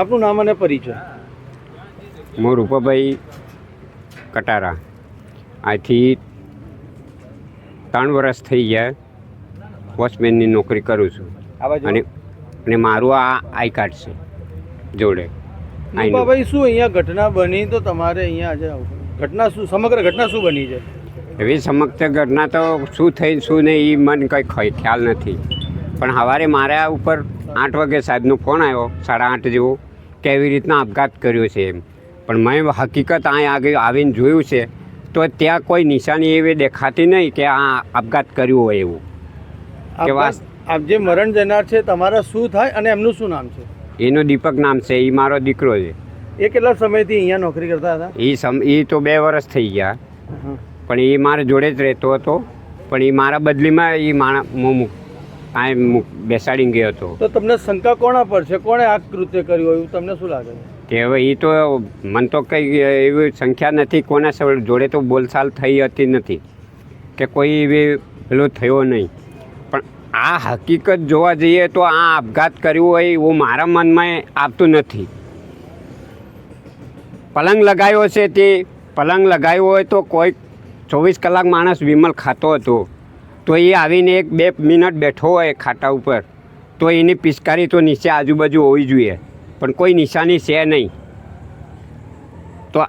આપનું નામ અને પરિચય? હું રૂપાભાઈ કટારા. આથી ત્રણ વર્ષ થઈ ગયા વોચમેનની નોકરી કરું છું. અને અને મારું આ આઈ કાર્ડ છે જોડે. રૂપાભાઈ ભાઈ શું અહીંયા ઘટના બની તો તમારે અહીંયા આજે ઘટના શું સમગ્ર ઘટના શું બની છે? એવી સમગ્ર ઘટના તો શું થઈ શું નહીં એ મને કંઈ ખય- ખ્યાલ નથી. પણ સવારે મારા ઉપર આઠ વાગે સાહેબનો ફોન આવ્યો સાડા આઠ જેવો. કે એવી રીતના આપઘાત કર્યો છે એમ. પણ મેં હકીકત અહીં આગળ આવીને જોયું છે તો ત્યાં કોઈ નિશાની એવી દેખાતી નહીં કે આ આપઘાત કર્યું હોય એવું. કે આપ જે મરણ જનાર છે તમારા શું થાય અને એમનું શું નામ છે? એનો દીપક નામ છે એ મારો દીકરો છે. એ કેટલા સમયથી અહીંયા નોકરી કરતા હતા? એ સમ એ તો બે વર્ષ થઈ ગયા. પણ એ મારા જોડે જ રહેતો હતો. પણ એ મારા બદલીમાં એ માણા હું મૂક બેસાડી ગયો હતો. તો તમને શંકા કોના પર છે? કોણે આ કૃત્ય કર્યું એવું તમને શું લાગે છે? કે હવે એ તો મન તો કંઈ એવી સંખ્યા નથી કોના જોડે તો બોલચાલ થઈ હતી નથી કે કોઈ એવી પેલો થયો નહીં. પણ આ હકીકત જોવા જઈએ તો આ આપઘાત કર્યો હોય એવું મારા મનમાં આવતું નથી. પલંગ લગાવ્યો છે તે પલંગ લગાવ્યો હોય તો કોઈ ચોવીસ કલાક માણસ વિમલ ખાતો હતો. તો એ આવીને એક બે મિનિટ બેઠો હોય ખાટા ઉપર, તો એની પિચકારી તો નીચે આજુબાજુ હોવી જોઈએ, પણ કોઈ નિશાની છે નહીં. તો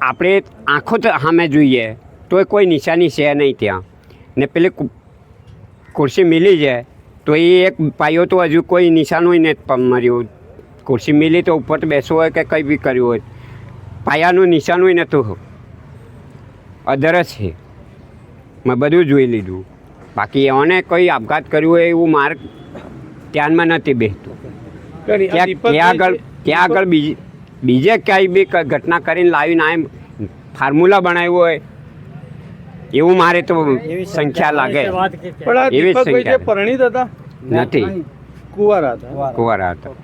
આપણે આંખો તો સામે જોઈએ તો કોઈ નિશાની છે નહીં ત્યાં. ને પેલી ખુરશી મિલી જાય તો એ એક પાયો તો હજુ કોઈ નિશાનોય નથી મર્યું. ખુરશી મિલી તો ઉપર તો બેસવું હોય કે કંઈ બી કર્યું હોય. પાયાનું નિશાનોય નહોતું. અધર છે. મેં બધું જોઈ લીધું. બાકી એઓને કોઈ આપઘાત કર્યું હોય એવું માર્ગ ધ્યાનમાં નથી બેસતું. ત્યાં ત્યાં આગળ ત્યાં આગળ બીજી બીજે ક્યાંય બી ઘટના કરીને લાવીને આ ફાર્મ્યુલા બનાવ્યું હોય એવું મારે તો સંખ્યા લાગે. પણ એવી સંખ્યા. પરિણીત હતા નથી. કુંવારા હતા. કુંવારા હતા.